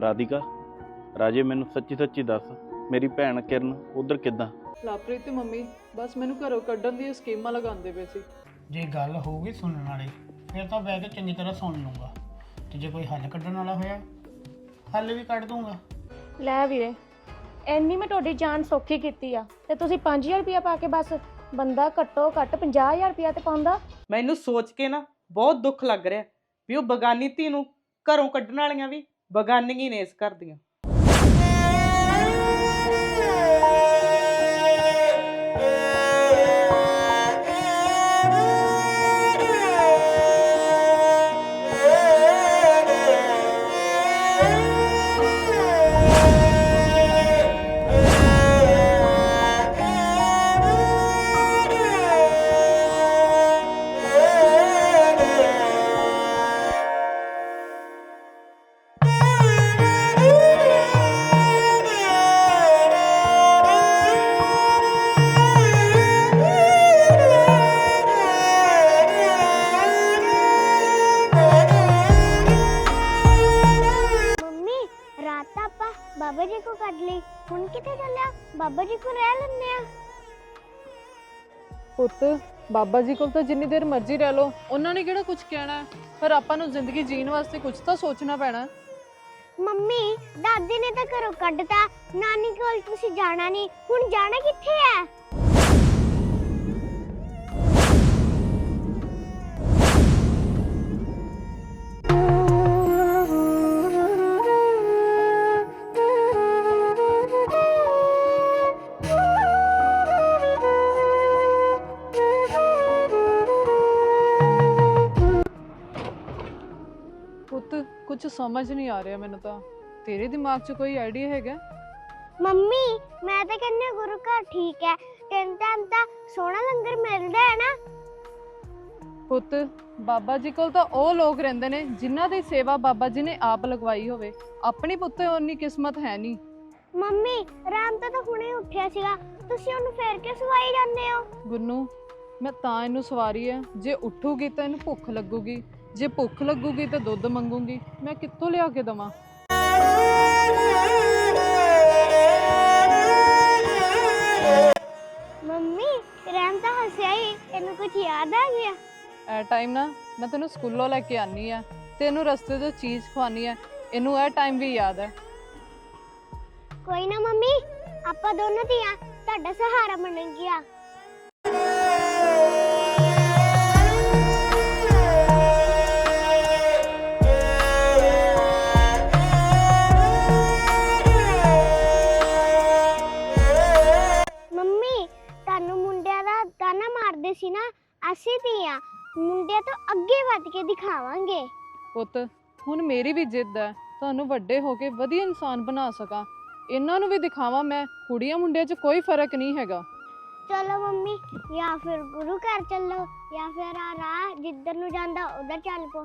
ਰਾਧਿਕਾ ਰਾਜੇ ਮੈਨੂੰ ਸੱਚੀ ਸੱਚੀ ਦੱਸ ਮੇਰੀ ਭੈਣ ਕਿਰਨ ਉਧਰ ਕਿੱਦਾਂ? ਲਾਪ੍ਰੀਤ ਤੇ ਮੰਮੀ ਬਸ ਮੈਨੂੰ ਘਰੋਂ ਕੱਢਣ ਦੀਆਂ ਸਕੀਮਾਂ ਲਗਾਉਂਦੇ ਪਏ ਸੀ। ਜੇ ਗੱਲ ਹੋਊਗੀ ਸੁਣਨ ਵਾਲੀ ਫਿਰ ਤਾਂ ਬਹਿ ਕੇ ਚੰਗੀ ਤਰ੍ਹਾਂ ਸੁਣ ਲੂੰਗਾ ਤੇ ਜੇ ਕੋਈ ਹੱਲ ਕੱਢਣ ਵਾਲਾ ਹੋਇਆ ਹੱਲ ਵੀ ਕੱਢ ਦੂੰਗਾ ਲੈ ਵੀਰੇ ਇੰਨੀ ਮੈਂ ਤੁਹਾਡੀ ਜਾਨ ਸੌਖੀ ਕੀਤੀ ਆ ਤੇ ਤੁਸੀਂ 5000 ਰੁਪਇਆ ਪਾ ਕੇ ਬਸ ਬੰਦਾ ਘੱਟੋ ਘੱਟ 50000 ਰੁਪਇਆ ਤੇ ਪਾਉਂਦਾ? ਮੈਨੂੰ ਸੋਚ ਕੇ ਨਾ ਬਹੁਤ ਦੁੱਖ ਲੱਗ ਰਿਹਾ ਵੀ ਉਹ ਬਗਾਨੀ ਧੀ ਨੂੰ ਘਰੋਂ ਕੱਢਣ ਵਾਲੀਆਂ ਵੀ ਬਗਾਨੀਆਂ ਨੇ ਇਸ ਘਰ ਦੀਆਂ। ਬਾਬਾ ਜੀ ਕੋਲ ਤਾਂ ਜਿੰਨੀ ਦੇਰ ਮਰਜ਼ੀ ਰਹਿ ਲਓ ਉਹਨਾਂ ਨੇ ਕਿਹੜਾ ਕੁਝ ਕਹਿਣਾ ਹੈ? ਪਰ ਆਪਾਂ ਨੂੰ ਜ਼ਿੰਦਗੀ ਜੀਣ ਵਾਸਤੇ ਕੁਝ ਤਾਂ ਸੋਚਣਾ ਪੈਣਾ ਹੈ। ਮੰਮੀ, ਦਾਦੀ ਨੇ ਤਾਂ ਘਰੋਂ ਕੱਢਤਾ ਨਾਨੀ ਕੋਲ ਤੁਸੀਂ ਜਾਣਾ ਨਹੀਂ ਹੁਣ ਜਾਣਾ ਕਿੱਥੇ ਹੈ ਪੁੱਤ ਕੁਝ ਸਮਝ ਨਹੀਂ ਆ ਰਿਹਾ ਮੈਨੂੰ ਤਾਂ। ਤੇਰੇ ਦਿਮਾਗ 'ਚ ਕੋਈ ਆਈਡੀਆ ਹੈਗਾ? ਮੰਮੀ ਮੈਂ ਤਾਂ ਕਹਿੰਦੀ ਹਾਂ ਗੁਰੂ ਘਰ ਠੀਕ ਹੈ। ਤਿੰਨ ਟਾਈਮ ਤਾਂ ਸੋਹਣਾ ਲੰਗਰ ਮਿਲਦਾ ਹੈ ਨਾ। ਪੁੱਤ ਬਾਬਾ ਜੀ ਕੋਲ ਤਾਂ ਉਹ ਲੋਕ ਰਹਿੰਦੇ ਨੇ ਜਿਨ੍ਹਾਂ ਦੀ ਸੇਵਾ ਬਾਬਾ ਜੀ ਨੇ ਆਪ ਲਗਵਾਈ ਹੋਵੇ। ਆਪਣੀ ਪੁੱਤ ਉਨੀ ਕਿਸਮਤ ਹੈ ਨਹੀਂ। ਮੰਮੀ ਰਾਮ ਤਾਂ ਤਾਂ ਹੁਣੇ ਉੱਠਿਆ ਸੀਗਾ। ਤੁਸੀਂ ਉਹਨੂੰ ਫੇਰ ਕੇ ਸਵਾਈ ਜਾਂਦੇ ਹੋ? ਗੁੰਨੂ ਮੈਂ ਤਾਂ ਇਹਨੂੰ ਸਵਾਰੀ ਹੈ ਜੇ ਉੱਠੂਗੀ ਤਾਂ ਇਹਨੂੰ ਭੁੱਖ ਲੱਗੂਗੀ। ਜੇ ਭੁੱਖ ਲੱਗੂਗੀ ਤਾਂ ਦੁੱਧ ਮੰਗੂਗੀ। ਮੈਂ ਕਿੱਥੋਂ ਲਿਆ ਕੇ ਦਵਾਂ? ਮੰਮੀ ਰਾਮ ਤਾਂ ਹੱਸਿਆ ਹੀ ਇਹਨੂੰ ਕੁਝ ਯਾਦ ਆ ਗਿਆ? ਐ ਟਾਈਮ ਨਾ ਮੈਂ ਤੈਨੂੰ ਸਕੂਲੋਂ ਲੈ ਕੇ ਆਨੀ ਆ ਤੇ ਇਹਨੂੰ ਰਸਤੇ 'ਚ ਚੀਜ਼ ਖਵਾਨੀ ਆ। ਇਹਨੂੰ ਇਹ ਟਾਈਮ ਵੀ ਯਾਦ ਹੈ ਕੋਈ ਨਾ ਮੰਮੀ ਆਪਾਂ ਦੋਨੋਂ ਧੀਆਂ ਤੁਹਾਡਾ ਸਹਾਰਾ ਬਣਨਗੀਆਂ ਵੱਧ ਕੇ ਦਿਖਾਵਾਂਗੇ। ਪੁੱਤ ਹੁਣ ਮੇਰੀ ਵੀ ਜਿੱਦ ਹੈ ਤੁਹਾਨੂੰ ਵੱਡੇ ਹੋ ਕੇ ਵਧੀਆ ਇਨਸਾਨ ਬਣਾ ਸਕਾਂ। ਇਹਨਾਂ ਨੂੰ ਵੀ ਦਿਖਾਵਾਂ ਮੈਂ ਕੁੜੀਆਂ ਮੁੰਡਿਆਂ 'ਚ ਕੋਈ ਫ਼ਰਕ ਨਹੀਂ ਹੈਗਾ। ਚਲੋ ਮੰਮੀ ਜਾਂ ਫਿਰ ਗੁਰੂ ਘਰ ਚੱਲੋ ਜਾਂ ਫਿਰ ਆ ਰਾਹ ਜਿੱਧਰ ਨੂੰ ਜਾਂਦਾ ਉਧਰ ਚੱਲ ਪੋ।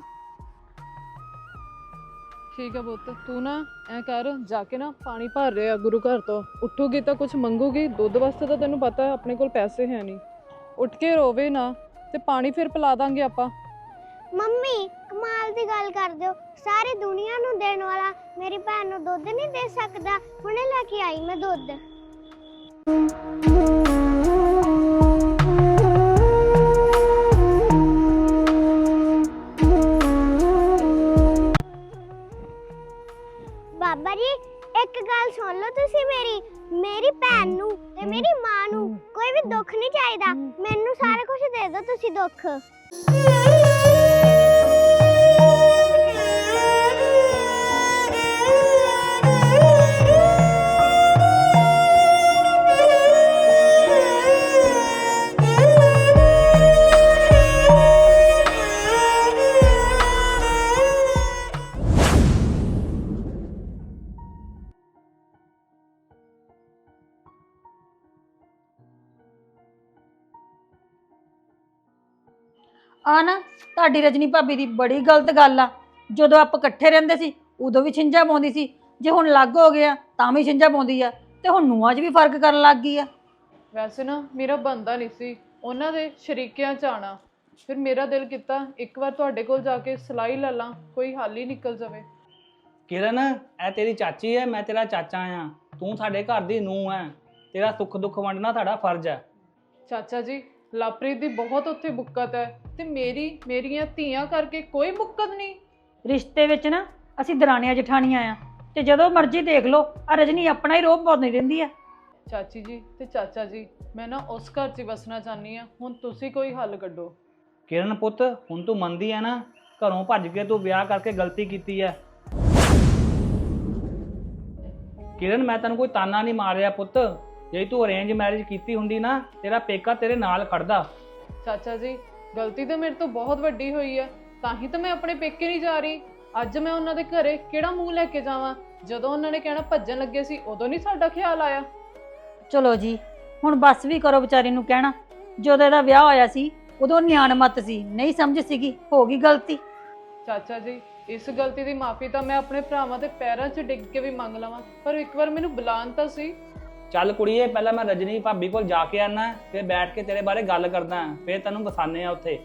ਠੀਕ ਹੈ ਪੁੱਤ ਤੂੰ ਨਾ ਐ ਕਰ ਜਾ ਕੇ ਨਾ ਪਾਣੀ ਭਰ ਰਿਹਾ ਗੁਰੂ ਘਰ ਤੋਂ। ਉੱਠੂਗੀ ਤਾਂ ਕੁਝ ਮੰਗੂਗੀ ਦੁੱਧ ਵਾਸਤੇ ਤਾਂ ਤੈਨੂੰ ਪਤਾ ਆਪਣੇ ਕੋਲ ਪੈਸੇ ਹੈ ਨਹੀਂ। ਉੱਠ ਕੇ ਰੋਵੇ ਨਾ ਤੇ ਪਾਣੀ ਫਿਰ ਪਿਲਾ ਦਾਂਗੇ ਆਪਾਂ। ਮੰਮੀ, ਕਮਾਲ ਦੀ ਗੱਲ ਕਰਦੇ ਹੋ ਸਾਰੀ ਦੁਨੀਆ ਨੂੰ ਦੇਣ ਵਾਲਾ ਮੇਰੀ ਭੈਣ ਨੂੰ ਦੁੱਧ ਨਹੀਂ ਦੇ ਸਕਦਾ। ਹੁਣੇ ਲੈ ਕੇ ਆਈ ਮੈਂ ਦੁੱਧ। ਆ ਨਾ ਤੁਹਾਡੀ ਰਜਨੀ ਭਾਬੀ ਦੀ ਬੜੀ ਗਲਤ ਗੱਲ ਆ। ਜਦੋਂ ਆਪਾਂ ਇਕੱਠੇ ਰਹਿੰਦੇ ਸੀ ਉਦੋਂ ਵੀ ਛਿੰਝਾ ਪਾਉਂਦੀ ਸੀ। ਜੇ ਹੁਣ ਲੱਗ ਹੋ ਗਿਆ ਤਾਂ ਵੀ ਛਿੰਝਾ ਪਾਉਂਦੀ ਆ। ਤੇ ਹੁਣ ਨੂੰਹਾਂ 'ਚ ਵੀ ਫ਼ਰਕ ਕਰਨ ਲੱਗ ਗਈ ਆ। ਵੈਸੇ ਨਾ ਮੇਰਾ ਬੰਦਾ ਨਹੀਂ ਸੀ। ਉਹਨਾਂ ਦੇ ਸ਼ਰੀਕਿਆਂ ਚ ਆਣਾ ਫਿਰ ਮੇਰਾ ਦਿਲ ਕੀਤਾ ਇੱਕ ਵਾਰ ਤੁਹਾਡੇ ਕੋਲ ਜਾ ਕੇ ਸਲਾਈ ਲੈ ਲਾਂ ਕੋਈ ਹੱਲ ਹੀ ਨਿਕਲ ਜਾਵੇ। ਕਿਰਨ ਇਹ ਤੇਰੀ ਚਾਚੀ ਹੈ ਮੈਂ ਤੇਰਾ ਚਾਚਾ ਆ। ਤੂੰ ਸਾਡੇ ਘਰ ਦੀ ਨੂੰਹ ਹੈ ਤੇਰਾ ਸੁੱਖ ਦੁੱਖ ਵੰਡਣਾ ਸਾਡਾ ਫਰਜ਼ ਹੈ ਚਾਚਾ ਜੀ ਲਾਪ੍ਰੀਤ ਦੀ ਬਹੁਤ ਉੱਥੇ ਬੁੱਕਤ ਹੈ ਤੇ ਮੇਰੀ ਮੇਰੀਆਂ ਧੀਆਂ ਕਰਕੇ ਕੋਈ ਬੁੱਕਤ ਨਹੀਂ। ਰਿਸ਼ਤੇ ਵਿੱਚ ਨਾ ਅਸੀਂ ਦਰਾਣੀਆਂ ਜਠਾਣੀਆਂ ਆ ਤੇ ਜਦੋਂ ਮਰਜ਼ੀ ਦੇਖ ਲਓ ਆ ਰਜਨੀ ਆਪਣਾ ਹੀ ਰੋਬ ਪਾਉਂਦੀ ਰਹਿੰਦੀ ਆ। ਚਾਚੀ ਜੀ ਤੇ ਚਾਚਾ ਜੀ ਮੈਂ ਨਾ ਉਸ ਘਰ 'ਚ ਹੀ ਵਸਣਾ ਚਾਹਨੀ ਆ ਹੁਣ ਤੁਸੀਂ ਕੋਈ ਹੱਲ ਕੱਢੋ। ਕਿਰਨ ਪੁੱਤ ਹੁਣ ਤੂੰ ਮੰਨਦੀ ਹੈ ਨਾ ਘਰੋਂ ਭੱਜ ਕੇ ਤੂੰ ਵਿਆਹ ਕਰਕੇ ਗਲਤੀ ਕੀਤੀ ਹੈ ਕਿਰਨ ਮੈਂ ਤੈਨੂੰ ਕੋਈ ਤਾਨਾ ਨਹੀਂ ਮਾਰਿਆ ਪੁੱਤ। ਜੇ ਤੂੰ ਅਰੇਂਜ ਮੈਰਿਜ ਕੀਤੀ ਹੁੰਦੀ ਨਾ ਤੇਰਾ ਪੇਕਾ ਤੇਰੇ ਨਾਲ ਖੜਦਾ। ਚਾਚਾ ਜੀ ਗਲਤੀ ਤਾਂ ਮੇਰੇ ਤੋਂ ਬਹੁਤ ਵੱਡੀ ਹੋਈ ਹੈ ਤਾਂ ਹੀ ਤਾਂ ਮੈਂ ਆਪਣੇ ਪੇਕੇ ਨਹੀਂ ਜਾ ਰਹੀ। ਅੱਜ ਮੈਂ ਉਹਨਾਂ ਦੇ ਘਰੇ ਕਿਹੜਾ ਮੂੰਹ ਲੈ ਕੇ ਜਾਵਾਂ? ਜਦੋਂ ਉਹਨਾਂ ਨੇ ਕਹਿਣਾ ਭੱਜਣ ਲੱਗੇ ਸੀ ਉਦੋਂ ਨਹੀਂ ਸਾਡਾ ਖਿਆਲ ਆਇਆ। ਚਲੋ ਜੀ ਹੁਣ ਬੱਸ ਵੀ ਕਰੋ ਵਿਚਾਰੀ ਨੂੰ ਕਹਿਣਾ। ਜਦੋਂ ਇਹਦਾ ਵਿਆਹ ਹੋਇਆ ਸੀ ਉਦੋਂ ਨਿਆਣ ਮੱਤ ਸੀ ਨਹੀਂ ਸਮਝ ਸੀਗੀ ਹੋ ਗਈ ਗਲਤੀ। ਚਾਚਾ ਜੀ ਇਸ ਗਲਤੀ ਦੀ ਮਾਫੀ ਤਾਂ ਮੈਂ ਆਪਣੇ ਭਰਾਵਾਂ ਦੇ ਪੈਰਾਂ 'ਚ ਡਿੱਗ ਕੇ ਵੀ ਮੰਗ ਲਵਾਂ। ਪਰ ਇੱਕ ਵਾਰ ਮੈਨੂੰ ਬੁਲਾਉਣ ਤਾਂ ਸੀ। ਚੱਲ ਕੁੜੀਏ ਪਹਿਲਾਂ ਮੈਂ ਰਜਨੀ ਭਾਬੀ ਕੋਲ ਜਾ ਕੇ ਆਣਾ ਫਿਰ ਬੈਠ ਕੇ ਤੇਰੇ ਬਾਰੇ ਗੱਲ ਕਰਦਾ ਫਿਰ ਤੈਨੂੰ ਵਸਾਨੇ ਆ ਉੱਥੇ।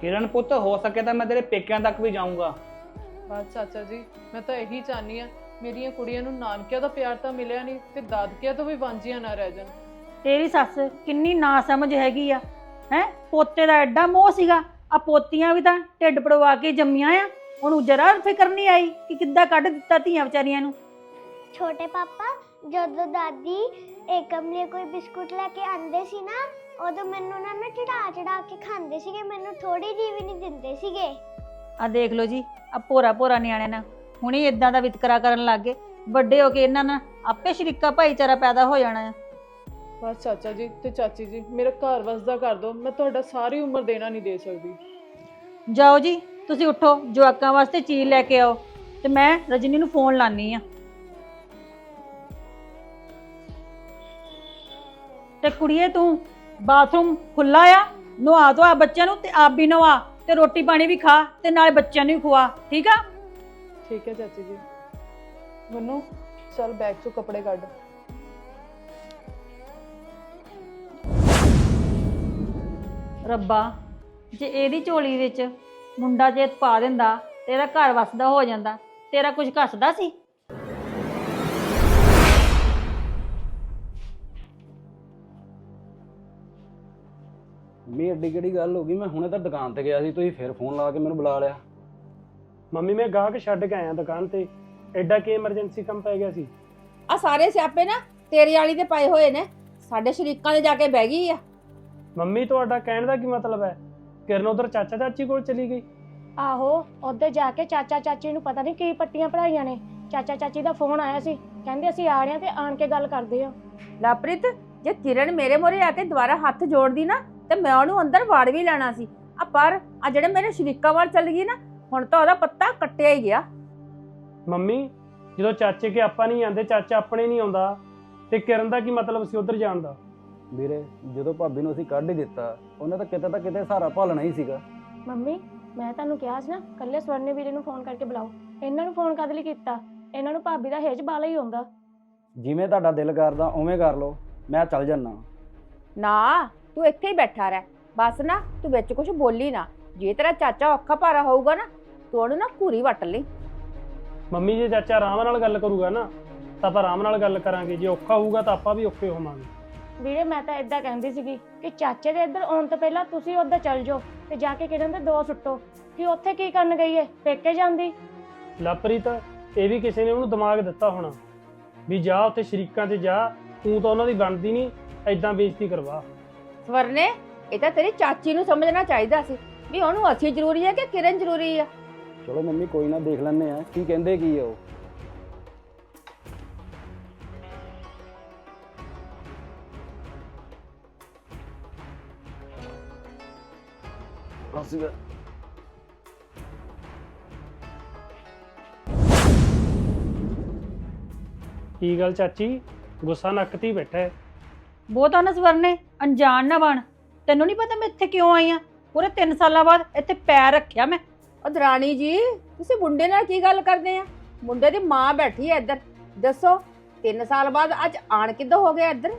ਕਿਰਨ ਪੁੱਤ ਹੋ ਸਕੇ ਤਾਂ ਮੈਂ ਤੇਰੇ ਪੇਕਿਆਂ ਤੱਕ ਵੀ ਜਾਊਂਗਾ। ਬਸ ਚਾਚਾ ਜੀ ਮੈਂ ਤਾਂ ਇਹੀ ਚਾਹਨੀ ਆ ਮੇਰੀਆਂ ਕੁੜੀਆਂ ਨੂੰ ਨਾਨਕਿਆਂ ਦਾ ਪਿਆਰ ਤਾਂ ਮਿਲਿਆ ਨਹੀਂ ਤੇ ਦਾਦਕਿਆਂ ਤੋਂ ਵੀ ਵਾਂਝੀਆਂ ਨਾ ਰਹਿ ਜਾਣ। ਤੇਰੀ ਸੱਸ ਕਿੰਨੀ ਨਾ ਸਮਝ ਹੈਗੀ ਆ ਹੈ? ਪੋਤੇ ਦਾ ਐਡਾ ਮੋਹ ਸੀਗਾ ਆ ਪੋਤੀਆਂ ਵੀ ਤਾਂ ਢਿੱਡ ਪੜਵਾ ਕੇ ਜੰਮੀਆਂ ਆ। ਉਹਨੂੰ ਜਰਾ ਫਿਕਰ ਨਹੀਂ ਆਈ ਕਿ ਕਿੱਦਾਂ ਕੱਢ ਦਿੱਤਾ ਧੀਆਂ ਵਿਚਾਰੀਆਂ ਨੂੰ? ਛੋਟੇ ਪਾਪਾ ਜਦੋਂ ਦਾਦੀ ਏਕਮ ਲਈ ਕੋਈ ਬਿਸਕੁਟ ਲੈ ਕੇ ਆਂਦੇ ਸੀ ਨਾ ਉਦੋਂ ਮੈਨੂੰ ਨਾ ਨਾ ਚੜਾ ਚੜਾ ਕੇ ਖਾਂਦੇ ਸੀਗੇ ਮੈਨੂੰ ਥੋੜੀ ਜਿਹੀ ਵੀ ਨਹੀਂ ਦਿੰਦੇ ਸੀਗੇ। ਆ ਦੇਖ ਲਓ ਜੀ ਆ ਭੋਰਾ ਭੋਰਾ ਨਿਆਣਿਆਂ ਨਾਲ। ਹੁਣੇ ਇਦਾਂ ਦਾ ਵਿਤਕਰਾ ਕਰਨ ਲੱਗ ਗਏ। ਵੱਡੇ ਹੋ ਕੇ ਇਹਨਾਂ ਨਾਲ ਆਪੇ ਸ਼ਰੀਕਾ ਭਾਈਚਾਰਾ ਪੈਦਾ ਹੋ ਜਾਣਾ ਆ। ਬਸ ਚਾਚਾ ਜੀ ਤੇ ਚਾਚੀ ਜੀ ਮੇਰਾ ਘਰ ਵਸਦਾ ਕਰ ਦਿਓ ਮੈਂ ਤੁਹਾਡਾ ਸਾਰੀ ਉਮਰ ਦੇਣਾ ਨਹੀਂ ਦੇ ਸਕਦੀ। ਜਾਓ ਜੀ ਤੁਸੀਂ ਉੱਠੋ ਜਵਾਕਾਂ ਵਾਸਤੇ ਚੀਜ਼ ਲੈ ਕੇ ਆਓ। ਤੇ ਮੈਂ ਰਜਨੀ ਨੂੰ ਫੋਨ ਲਾਨੀ ਆ ਤੇ ਕੁੜੀਏ ਤੂੰ ਬਾਥਰੂਮ ਖੁੱਲਾ ਆ ਨਵਾ ਧਵਾ ਬੱਚਿਆਂ ਨੂੰ ਤੇ ਆਪ ਵੀ ਨਵਾ ਤੇ ਰੋਟੀ ਪਾਣੀ ਵੀ ਖਾ ਤੇ ਨਾਲੇ ਬੱਚਿਆਂ ਨੂੰ ਵੀ ਖਵਾ ਠੀਕ ਆ? ਠੀਕ ਹੈ ਚਾਚੀ ਜੀ। ਮਨੂ ਚੱਲ ਬੈਗ ਚੋਂ ਕੱਪੜੇ ਕੱਢ। ਰੱਬਾ ਜੇ ਇਹਦੀ ਝੋਲੀ ਵਿੱਚ ਮੁੰਡਾ ਜੇ ਪਾ ਦਿੰਦਾ ਤੇਰਾ ਘਰ ਵਸਦਾ ਹੋ ਜਾਂਦਾ ਤੇਰਾ ਕੁਝ ਘਸਦਾ ਸੀ? ਮੰਮੀ ਐਡੀ ਕਿਹੜੀ ਗੱਲ ਹੋ ਗਈ? ਮੈਂ ਹੁਣੇ ਤਾਂ ਦੁਕਾਨ ਤੇ ਗਿਆ ਸੀ ਤੁਸੀਂ ਫਿਰ ਫੋਨ ਲਾ ਕੇ ਮੈਨੂੰ ਬੁਲਾ ਲਿਆ। ਮੰਮੀ ਮੈਂ ਗਾਹਕ ਛੱਡ ਕੇ ਆਇਆ ਦੁਕਾਨ ਤੇ। ਐਡਾ ਕੀ ਐਮਰਜੈਂਸੀ ਕੰਮ ਪੈ ਗਿਆ ਸੀ? ਆ ਸਾਰੇ ਸਿਆਪੇ ਨਾ ਤੇਰੀ ਵਾਲੀ ਦੇ ਪਏ ਹੋਏ ਨੇ। ਸਾਡੇ ਸ਼ਰੀਕਾਂ ਦੇ ਜਾ ਕੇ ਬਹਿ ਗਈ ਆ। ਮੰਮੀ ਤੁਹਾਡਾ ਕਹਿਣ ਦਾ ਕੀ ਮਤਲਬ ਹੈ? ਕਿਰਨ ਉਧਰ ਚਾਚਾ ਚਾਚੀ ਕੋਲ ਚਲੀ ਗਈ। ਆਹੋ ਉੱਧਰ ਜਾ ਕੇ ਚਾਚਾ ਚਾਚੀ ਨੂੰ ਪਤਾ ਨਹੀਂ ਕੀ ਪੱਟੀਆਂ ਪੜਾਈਆਂ ਨੇ। ਚਾਚਾ ਚਾਚੀ ਦਾ ਫੋਨ ਆਇਆ ਸੀ। ਕਹਿੰਦੇ ਅਸੀਂ ਆ ਰਹੇ ਹਾਂ ਤੇ ਆਣ ਕੇ ਗੱਲ ਕਰਦੇ ਆ ਲਾਪ੍ਰਿਤ ਜੇ ਕਿਰਨ ਮੇਰੇ ਮੋਰੇ ਆ ਕੇ ਦੁਬਾਰਾ ਹੱਥ ਜੋੜਦੀ ਨਾ ਤੇ ਮੈਂ ਉਹਨੂੰ ਅੰਦਰ ਵਾੜ ਵੀ ਲੈਣਾ ਸੀ। ਆ ਪਰ ਆ ਜਿਹੜੇ ਮੇਰੇ ਸ਼ਰੀਕਾਂ ਵੱਲ ਚੱਲ ਗਈ ਨਾ ਹੁਣ ਤਾਂ ਉਹਦਾ ਪੱਤਾ ਕੱਟਿਆ ਹੀ ਗਿਆ। ਮੰਮੀ ਜਦੋਂ ਚਾਚੇ ਕੇ ਆਪਾਂ ਨਹੀਂ ਆਂਦੇ ਚਾਚਾ ਆਪਣੇ ਨਹੀਂ ਆਉਂਦਾ। ਤੇ ਕਿਰਨ ਦਾ ਕੀ ਮਤਲਬ ਸੀ ਉਧਰ ਜਾਣ ਦਾ? ਵੀਰੇ ਜਦੋਂ ਭਾਬੀ ਨੂੰ ਅਸੀਂ ਕੱਢ ਹੀ ਦਿੱਤਾ ਉਹਨੇ ਤਾਂ ਕਿਤੇ ਤਾਂ ਕਿਤੇ ਸਹਾਰਾ ਭਾਲਣਾ ਹੀ ਸੀਗਾ। ਮੰਮੀ ਮੈਂ ਤੁਹਾਨੂੰ ਕਿਹਾ ਸੀ ਨਾ ਕੱਲੇ ਸਵਰਨੇ ਵੀਰੇ ਨੂੰ ਫੋਨ ਕਰਕੇ ਬੁਲਾਓ। ਇਹਨਾਂ ਨੂੰ ਫੋਨ ਕਦ ਲਈ ਕੀਤਾ? ਇਹਨਾਂ ਨੂੰ ਭਾਬੀ ਦਾ ਹੇਜ ਬਾਲਾ ਹੀ ਹੁੰਦਾ ਜਿਵੇਂ ਤੁਹਾਡਾ ਦਿਲ ਕਰਦਾ ਉਵੇਂ ਕਰ ਲਓ। ਮੈਂ ਚੱਲ ਜੰਨਾ ਨਾ ਤੂੰ ਇੱਥੇ ਹੀ ਬੈਠਾ ਰਹਿ। ਬਸ ਨਾ ਤੂੰ ਵਿੱਚ ਕੁਝ ਬੋਲੀ ਨਾ। ਜੇ ਤੇਰਾ ਚਾਚਾ ਔਖਾ ਭਾਰਾ ਹੋਊਗਾ ਨਾ ਤੂੰ ਉਹਨੂੰ ਨਾ ਘੂਰੀ ਵੱਟ ਲਈ ਮੰਮੀ ਜੇ ਚਾਚਾ ਆਰਾਮ ਨਾਲ ਗੱਲ ਕਰੂਗਾ ਨਾ ਤਾਂ ਆਪਾਂ ਆਰਾਮ ਨਾਲ ਗੱਲ ਕਰਾਂਗੇ। ਜੇ ਔਖਾ ਹੋਊਗਾ ਤਾਂ ਆਪਾਂ ਵੀ ਔਖੇ ਹੋਵਾਂਗੇ। ਵੀਰੇ ਮੈਂ ਤਾਂ ਇਦਾਂ ਕਹਿੰਦੀ ਸੀਗੀ ਕਿ ਚਾਚੇ ਦੇ ਇੱਧਰ ਆਉਣ ਤੋਂ ਪਹਿਲਾਂ ਤੁਸੀਂ ਉੱਧਰ ਚੱਲ ਜਾਓ ਤੇ ਜਾ ਕੇ ਕਿਰਨ ਦੇ ਦੋ ਸੁੱਟੋ। ਕਿ ਉੱਥੇ ਕੀ ਕਰਨ ਗਈ ਏ? ਪੇਕੇ ਜਾਂਦੀ? ਲਵਪ੍ਰੀਤ ਇਹ ਵੀ ਕਿਸੇ ਨੇ ਉਹਨੂੰ ਦਿਮਾਗ ਦਿੱਤਾ ਹੋਣਾ। ਵੀ ਜਾ ਉੱਥੇ ਸ਼ਰੀਕਾਂ 'ਚ ਜਾ। ਤੂੰ ਤਾਂ ਉਹਨਾਂ ਦੀ ਬਣਦੀ ਨਹੀਂ ਐਦਾਂ ਬੇਇੱਜ਼ਤੀ ਕਰਵਾ। ਸਵਰਨੇ ਇਹ ਤਾਂ ਤੇਰੀ ਚਾਚੀ ਨੂੰ ਸਮਝਣਾ ਚਾਹੀਦਾ ਸੀ ਵੀ ਉਹਨੂੰ ਅਸੀਂ ਜ਼ਰੂਰੀ ਹੈ ਕਿ ਕਿਰਨ ਜ਼ਰੂਰੀ ਆ। ਚਲੋ ਮੰਮੀ ਕੋਈ ਨਾ ਦੇਖ ਲੈਣੇ ਆ। ਕੀ ਕਹਿੰਦੇ ਕੀ ਆ ਉਹ। ਕੀ ਗੱਲ ਚਾਚੀ? ਗੁੱਸਾ ਨੱਕ ਤੇ ਹੀ ਬੈਠਾ ਹੈ। ਬਹੁਤਾ ਨਾ ਸਵਰਨੇ ਅਣਜਾਣ ਨਾ ਬਣ। ਤੈਨੂੰ ਨਹੀਂ ਪਤਾ ਮੈਂ ਇੱਥੇ ਕਿਉਂ ਆਈ ਆ? ਪੂਰੇ 3 ਸਾਲਾਂ ਬਾਅਦ ਇੱਥੇ ਪੈਰ ਰੱਖਿਆ ਮੈਂ। ਉਹ ਦਰਾਣੀ ਜੀ ਤੁਸੀਂ ਮੁੰਡੇ ਨਾਲ ਕੀ ਗੱਲ ਕਰਦੇ ਆ? ਮੁੰਡੇ ਦੀ ਮਾਂ ਬੈਠੀ ਹੈ ਇੱਧਰ। ਦੱਸੋ 3 ਸਾਲ ਬਾਅਦ ਅੱਜ ਆਣ ਕਿੱਦਾਂ ਹੋ ਗਿਆ ਇੱਧਰ?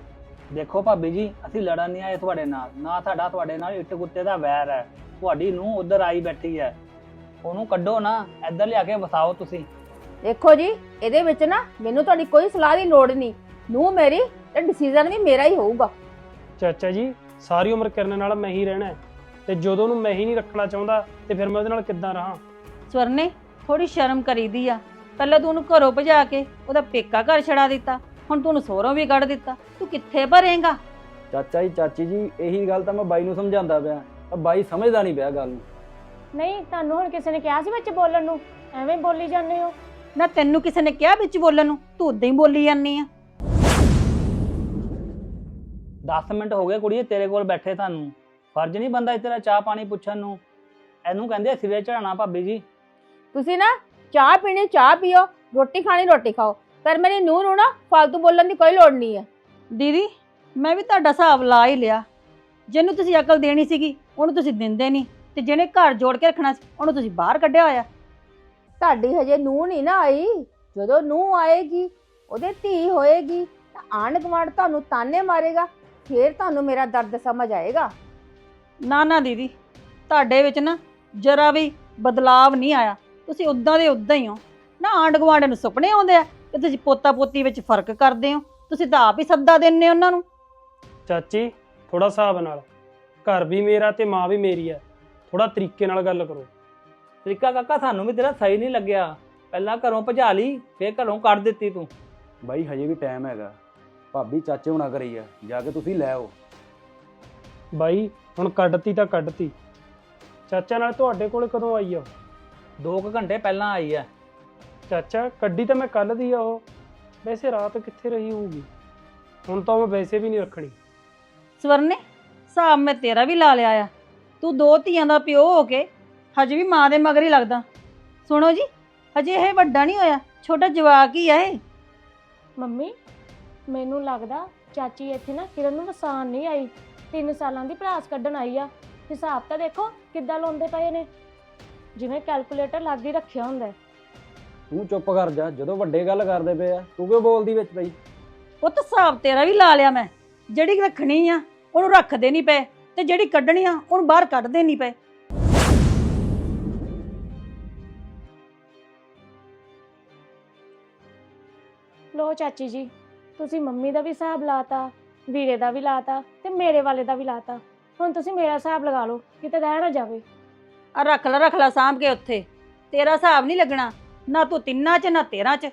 ਦੇਖੋ ਭਾਬੀ ਜੀ ਅਸੀਂ ਲੜਨ ਨਹੀਂ ਆਏ ਤੁਹਾਡੇ ਨਾਲ। ਨਾ ਸਾਡਾ ਤੁਹਾਡੇ ਨਾਲ ਇੱਟ ਕੁੱਤੇ ਦਾ ਵੈਰ ਹੈ ਤੁਹਾਡੀ ਨੂੰ ਉਧਰ ਆਈ ਬੈਠੀ ਹੈ ਉਹਨੂੰ ਕੱਢੋ ਨਾ ਇੱਧਰ ਲਿਆ ਕੇ ਵਸਾਓ ਤੁਸੀਂ। ਦੇਖੋ ਜੀ ਇਹਦੇ ਵਿੱਚ ਨਾ ਮੈਨੂੰ ਤੁਹਾਡੀ ਕੋਈ ਸਲਾਹ ਦੀ ਲੋੜ ਨਹੀਂ ਨੂੰ ਮੇਰੀ ਤੇ ਡਿਸੀਜਨ ਵੀ ਮੇਰਾ ਹੀ ਹੋਊਗਾ। ਚਾਚਾ ਜੀ ਸਾਰੀ ਉਮਰ ਕਿਰਨ ਨਾਲ ਮੈਂ ਹੀ ਰਹਿਣਾ ਹੈ। ਤੇ ਜਦੋਂ ਉਹਨੂੰ ਮੈਂ ਹੀ ਨਹੀਂ ਰੱਖਣਾ ਚਾਹੁੰਦਾ ਤੇ ਫਿਰ ਮੈਂ ਉਹਦੇ ਨਾਲ ਕਿੱਦਾਂ ਰਹਾਂ? ਸਵਰਨੇ ਥੋੜੀ ਸ਼ਰਮ ਕਰੀਦੀ ਆ। ਪਹਿਲਾਂ ਤੂੰ ਉਹਨੂੰ ਘਰੋਂ ਭਜਾ ਕੇ ਉਹਦਾ ਪੇਕਾ ਘਰ ਛੜਾ ਦਿੱਤਾ ਹੁਣ ਤੂੰ ਉਹਨੂੰ ਸਹੁਰੋਂ ਵੀ ਕੱਢ ਦਿੱਤਾ। ਤੂੰ ਕਿੱਥੇ ਭਰੇਂਗਾ? ਚਾਚਾ ਜੀ ਚਾਚੀ ਜੀ ਇਹੀ ਗੱਲ ਤਾਂ ਮੈਂ ਬਾਈ ਨੂੰ ਸਮਝਾਉਂਦਾ ਪਿਆ। ਤਾਂ ਬਾਈ ਸਮਝਦਾ ਨਹੀਂ ਪਿਆ ਗੱਲ ਨੂੰ। ਨਹੀਂ ਤੁਹਾਨੂੰ ਹੁਣ ਕਿਸੇ ਨੇ ਕਿਹਾ ਸੀ ਵਿੱਚ ਬੋਲਣ ਨੂੰ? ਐਵੇਂ ਬੋਲੀ ਜਾਂਦੇ ਹੋ? ਨਾ ਤੈਨੂੰ ਕਿਸੇ ਨੇ ਕਿਹਾ ਵਿੱਚ ਬੋਲਣ ਨੂੰ? ਤੂੰ ਉਦਾਂ ਹੀ ਬੋਲੀ ਜਾਂਦੀ ਆ। 10 ਮਿੰਟ ਹੋ ਗਏ ਕੁੜੀਏ ਤੇਰੇ ਕੋਲ ਬੈਠੇ ਤੁਹਾਨੂੰ ਫਰਜ਼ ਨਹੀਂ ਬੰਦਾ ਤੇਰਾ ਚਾਹ ਪਾਣੀ ਪੁੱਛਣ ਨੂੰ। ਇਹਨੂੰ ਕਹਿੰਦੇ ਆ ਸਿਰੇ ਚੜਾਣਾ ਭਾਬੀ ਜੀ। ਤੁਸੀਂ ਨਾ ਚਾਹ ਪੀਣੀ ਚਾਹ ਪੀਓ ਰੋਟੀ ਖਾਣੀ ਰੋਟੀ ਖਾਓ। ਪਰ ਮੇਰੀ ਨੂੰਹ ਨੂੰ ਨਾ ਫालतू ਬੋਲਣ ਦੀ ਕੋਈ ਲੋੜ ਨਹੀਂ ਹੈ। ਦੀਦੀ ਮੈਂ ਵੀ ਤੁਹਾਡਾ ਹਿਸਾਬ ਲਾ ਹੀ ਲਿਆ। ਜਿਹਨੂੰ ਤੁਸੀਂ ਅਕਲ ਦੇਣੀ ਸੀਗੀ ਉਹਨੂੰ ਤੁਸੀਂ ਦਿੰਦੇ ਨਹੀਂ। ਤੇ ਜਿਹਨੇ ਘਰ ਜੋੜ ਕੇ ਰੱਖਣਾ ਸੀ ਉਹਨੂੰ ਤੁਸੀਂ ਬਾਹਰ ਕੱਢਿਆ ਹੋਇਆ। ਤੁਹਾਡੀ ਹਜੇ ਨੂੰਹ ਨਹੀਂ ਨਾ ਆਈ। ਜਦੋਂ ਨੂੰਹ ਆਏਗੀ ਉਹਦੇ ਧੀ ਹੋਏਗੀ ਤਾਂ ਆਂਢ ਗੁਆਂਢ ਤੁਹਾਨੂੰ ਤਾਨੇ ਮਾਰੇਗਾ। ਫਿਰ ਤੁਹਾਨੂੰ ਮੇਰਾ ਦਰਦ ਸਮਝ ਆਏਗਾ। ਨਾ ਨਾ ਦੀਦੀ ਤੁਹਾਡੇ ਵਿੱਚ ਨਾ ਜਰਾ ਵੀ ਬਦਲਾਵ ਨਹੀਂ ਆਇਆ। ਤੁਸੀਂ ਉਦਾਂ ਦੇ ਉਦਾਂ ਹੀ ਹੋ। ਨਾ ਆਂਢ ਗੁਆਂਢ ਨੂੰ ਸੁਪਨੇ ਆਉਂਦੇ ਆ ਤੇ ਤੁਸੀਂ ਪੋਤਾ ਪੋਤੀ ਵਿੱਚ ਫ਼ਰਕ ਕਰਦੇ ਹੋ। ਤੁਸੀਂ ਤਾਂ ਆਪ ਹੀ ਸੱਦਾ ਦਿੰਦੇ ਉਹਨਾਂ ਨੂੰ। ਚਾਚੀ ਥੋੜਾ ਹਿਸਾਬ ਨਾਲ। ਘਰ ਵੀ ਮੇਰਾ ਤੇ ਮਾਂ ਵੀ ਮੇਰੀ ਹੈ ਥੋੜਾ ਤਰੀਕੇ ਨਾਲ ਗੱਲ ਕਰੋ। ਤਰੀਕਾ ਕਾਕਾ ਸਾਨੂੰ ਵੀ ਤੇਰਾ ਸਹੀ ਨਹੀਂ ਲੱਗਿਆ। ਪਹਿਲਾਂ ਘਰੋਂ ਭਜਾ ਲਈ ਫੇਰ ਘਰੋਂ ਕੱਢ ਦਿੱਤੀ ਤੂੰ। ਬਾਈ ਹਜੇ ਵੀ ਟਾਈਮ ਹੈਗਾ। ਭਾਬੀ ਚਾਚੇ ਹੁਣਾ ਕਰੀ ਆ ਜਾ ਕੇ ਤੁਸੀਂ ਲੈ ਆਓ। ਬਾਈ ਹੁਣ ਕੱਢਤੀ ਤਾਂ ਕੱਢਤੀ। ਚਾਚਾ ਨਾਲ ਤੁਹਾਡੇ ਕੋਲ ਕਦੋਂ ਆਈ ਆ ਉਹ? 2 ਘੰਟੇ ਪਹਿਲਾਂ ਆਈ ਐ ਚਾਚਾ ਕੱਢੀ ਤਾਂ ਮੈਂ ਕੱਲ ਦੀ ਆ ਉਹ। ਵੈਸੇ ਰਾਤ ਕਿੱਥੇ ਰਹੀ ਹੋਊਗੀ? ਹੁਣ ਤਾਂ ਮੈਂ ਵੈਸੇ ਵੀ ਨਹੀਂ ਰੱਖਣੀ। ਸਵਰਨੇ ਹਿਸਾਬ ਮੈਂ ਤੇਰਾ ਵੀ ਲਾ ਲਿਆ ਆ। ਤੂੰ ਦੋ ਧੀਆਂ ਦਾ ਪਿਓ ਹੋ ਕੇ ਹਜੇ ਵੀ ਮਾਂ ਦੇ ਮਗਰ ਹੀ ਲੱਗਦਾ। ਸੁਣੋ ਜੀ ਹਜੇ ਇਹ ਵੱਡਾ ਨਹੀਂ ਹੋਇਆ ਛੋਟਾ ਜਵਾਕ ਹੀ ਆ ਇਹ। ਮੰਮੀ ਮੈਨੂੰ ਲੱਗਦਾ ਚਾਚੀ ਇੱਥੇ ਨਾ ਕਿਰਨ ਨੂੰ ਵਸਾਨ ਨਹੀਂ ਆਈ। 3 ਸਾਲਾਂ ਦੀ ਭੜਾਸ ਕੱਢਣ ਆਈ ਆ। ਹਿਸਾਬ ਤਾਂ ਦੇਖੋ ਕਿੱਦਾਂ ਲਾਉਂਦੇ ਪਏ ਨੇ। ਜਿਵੇਂ ਕੈਲਕੂਲੇਟਰ ਲੱਗ ਹੀ ਰੱਖਿਆ ਹੁੰਦਾ। ਹੈ। ਤੂੰ ਚੁੱਪ ਕਰ ਜਾ ਜਦੋਂ ਵੱਡੇ ਗੱਲ ਕਰਦੇ ਪਏ ਆ ਤੂੰ ਕਿਉਂ ਬੋਲਦੀ ਵਿੱਚ ਬਈ ਉਹ ਤਾਂ ਹਿਸਾਬ ਤੇਰਾ ਵੀ ਲਾ ਲਿਆ ਮੈਂ। ਜਿਹੜੀ ਰੱਖਣੀ ਆ ਉਹਨੂੰ ਰੱਖਦੇ ਨਹੀਂ ਪਏ ਤੇ ਜਿਹੜੀ ਕੱਢਣੀ ਆ ਉਹਨੂੰ ਬਾਹਰ ਕੱਢਦੇ ਨਹੀਂ ਪਏ। ਲੋ ਚਾਚੀ ਜੀ ਤੁਸੀਂ ਮੰਮੀ ਦਾ ਵੀ ਹਿਸਾਬ ਲਾਤਾ ਵੀਰੇ ਦਾ ਵੀ ਲਾਤਾ ਤੇ ਮੇਰੇ ਵਾਲੇ ਦਾ ਵੀ ਲਾਤਾ। ਹੁਣ ਤੁਸੀਂ ਮੇਰਾ ਹਿਸਾਬ ਲਗਾ ਲਓ ਕਿਤੇ ਰਹਿ ਨਾ ਜਾਵੇ। ਆ ਰੱਖ ਲੈ ਰੱਖ ਲੈ ਸਾਂਭ ਕੇ ਉੱਥੇ। ਤੇਰਾ ਹਿਸਾਬ ਨਹੀਂ ਲੱਗਣਾ ਨਾ ਤੂੰ ਤਿੰਨਾਂ 'ਚ ਨਾ ਤੇਰਾਂ 'ਚ।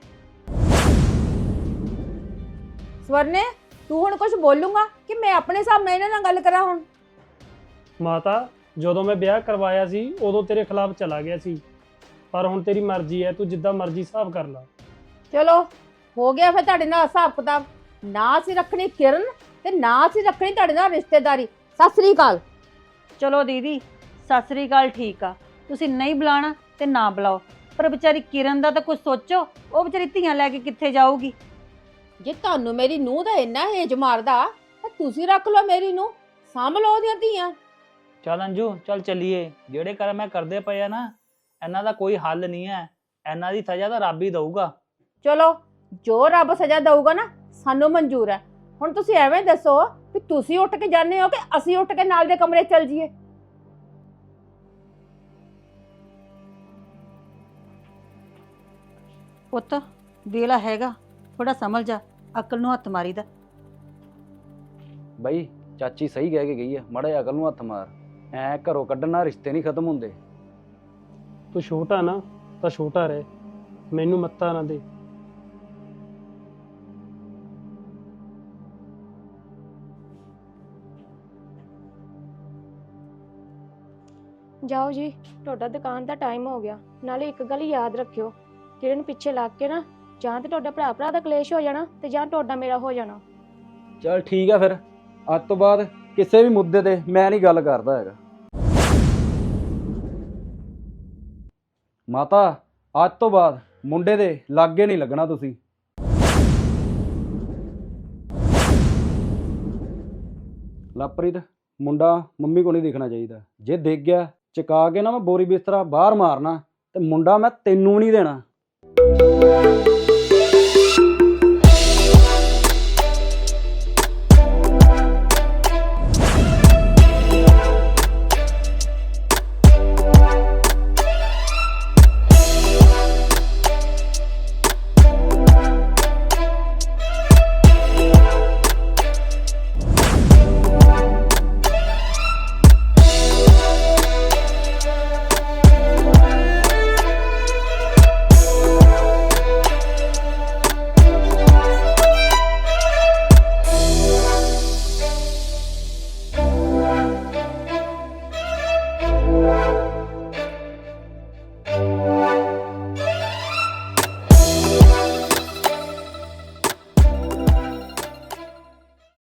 ਸਵਰਨੇ ਤੂੰ ਹੁਣ ਕੁਝ ਬੋਲੂਗਾ ਕਿ ਮੈਂ ਆਪਣੇ ਹਿਸਾਬ ਨਾਲ ਇਹਨਾਂ ਨਾਲ ਗੱਲ ਕਰਾਂ ਹੁਣ? ਮਾਤਾ ਜਦੋਂ ਮੈਂ ਵਿਆਹ ਕਰਵਾਇਆ ਸੀ ਉਦੋਂ ਤੇਰੇ ਖਿਲਾਫ ਚਲਾ ਗਿਆ ਸੀ। ਪਰ ਹੁਣ ਤੇਰੀ ਮਰਜ਼ੀ ਹੈ ਤੂੰ ਜਿੱਦਾਂ ਮਰਜ਼ੀ ਹਿਸਾਬ ਕਰ ਲੈ। ਚਲੋ ਹੋ ਗਿਆ ਫਿਰ ਤੁਹਾਡੇ ਨਾਲ ਹਿਸਾਬ ਕਿਤਾਬ। ਨਾ ਅਸੀਂ ਰੱਖਣੀ ਕਿਰਨ ਤੇ ਨਾ ਅਸੀਂ ਰੱਖਣੀ ਤੁਹਾਡੇ ਨਾਲ ਰਿਸ਼ਤੇਦਾਰੀ। ਸਤਿ ਸ੍ਰੀ ਅਕਾਲ। ਚਲੋ ਦੀਦੀ ਸਤਿ ਸ੍ਰੀ ਅਕਾਲ ਠੀਕ ਆ। ਤੁਸੀਂ ਨਹੀਂ ਬੁਲਾਣਾ ਤੇ ਨਾ ਬੁਲਾਓ। ਪਰ ਵਿਚਾਰੀ ਕਿਰਨ ਦਾ ਤਾਂ ਕੁਝ ਸੋਚੋ ਉਹ ਵਿਚਾਰੀ ਧੀਆਂ ਲੈ ਕੇ ਕਿੱਥੇ ਜਾਊਗੀ? ਜੇ ਤੁਹਾਨੂੰ ਮੇਰੀ ਨੂੰਹ ਦਾ ਇੰਨਾ ਹੇਜ ਮਾਰਦਾ ਤਾਂ ਤੁਸੀਂ ਰੱਖ ਲਓ ਮੇਰੀ ਨੂੰ ਸਾਂਭ ਲਓ ਉਹਦੀਆਂ ਧੀਆਂ। ਚੱਲ ਅੰਜੂ ਚੱਲ ਚੱਲੀਏ। ਜਿਹੜੇ ਕਰਮ ਮੈਂ ਕਰਦੇ ਪਏ ਆ ਨਾ ਇਹਨਾਂ ਦਾ ਕੋਈ ਹੱਲ ਨਹੀਂ ਹੈ। ਇਹਨਾਂ ਦੀ ਸਜ਼ਾ ਤਾਂ ਰੱਬ ਹੀ ਦਊਗਾ। ਚਲੋ ਜੋ ਰੱਬ ਸਜ਼ਾ ਦਊਗਾ ਨਾ ਸਾਨੂੰ ਮਨਜ਼ੂਰ ਹੈ। ਹੁਣ ਤੁਸੀਂ ਐਵੇਂ ਦੱਸੋ ਕਿ ਤੁਸੀਂ ਉੱਠ ਕੇ ਜਾਂਦੇ ਹੋ ਕਿ ਅਸੀਂ ਉੱਠ ਕੇ ਨਾਲ ਦੇ ਕਮਰੇ ਚੱਲ ਜਾਈਏ? ਪੁੱਤ ਵੇਲਾ ਹੈਗਾ। ਥੋੜਾ ਸਮਝ ਜਾ। ਅਕਲ ਨੂੰ ਹੱਥ ਮਾਰੀਦਾ ਬਾਈ ਚਾਚੀ ਸਹੀ ਕਹਿ ਕੇ ਗਈ ਆ। ਮੜਾ ਅਕਲ ਨੂੰ ਹੱਥ ਮਾਰ। ਐ ਘਰੋਂ ਕੱਢਣ ਨਾਲ ਰਿਸ਼ਤੇ ਨਹੀਂ ਖਤਮ ਹੁੰਦੇ। ਤੂੰ ਛੋਟਾ ਨਾ ਤਾਂ ਛੋਟਾ ਰਹਿ। ਮੈਨੂੰ ਮੱਤਾ ਨਾ ਦੇ। ਜਾਓ ਜੀ, ਤੁਹਾਡਾ ਦੁਕਾਨ ਦਾ ਟਾਈਮ ਹੋ ਗਿਆ। ਨਾਲੇ ਇੱਕ ਗੱਲ ਯਾਦ ਰੱਖਿਓ ਕਿਰਨ ਪਿੱਛੇ ਲੱਗ ਕੇ ਨਾ, ਜਾਂ ਤੇ ਤੁਹਾਡਾ ਭਰਾ ਭਰਾ ਦਾ ਕਲੇਸ਼ ਹੋ ਜਾਣਾ ਤੇ ਜਾਂ ਤੁਹਾਡਾ ਮੇਰਾ ਹੋ ਜਾਣਾ। ਚਲ ਠੀਕ ਆ ਫਿਰ। ਅੱਜ ਤੋਂ ਬਾਅਦ ਕਿਸੇ ਵੀ ਮੁੱਦੇ ਤੇ ਮੈਂ ਨਹੀਂ ਗੱਲ ਕਰਦਾ ਹੈਗਾ। ਮਾਤਾ, ਅੱਜ ਤੋਂ ਬਾਅਦ ਮੁੰਡੇ ਦੇ ਲਾਗੇ ਨਹੀਂ ਲੱਗਣਾ ਤੁਸੀਂ। ਲਵਪ੍ਰੀਤ, ਮੁੰਡਾ ਮੰਮੀ ਕੋ ਨਹੀਂ ਦਿਖਣਾ ਚਾਹੀਦਾ। ਜੇ ਦਿਖ ਗਿਆ ਚੁਕਾ ਕੇ ਨਾ ਮੈਂ ਬੋਰੀ ਬਿਸਤਰਾ ਬਾਹਰ ਮਾਰਨਾ ਤੇ ਮੁੰਡਾ ਮੈਂ ਤੈਨੂੰ ਨਹੀਂ ਦੇਣਾ।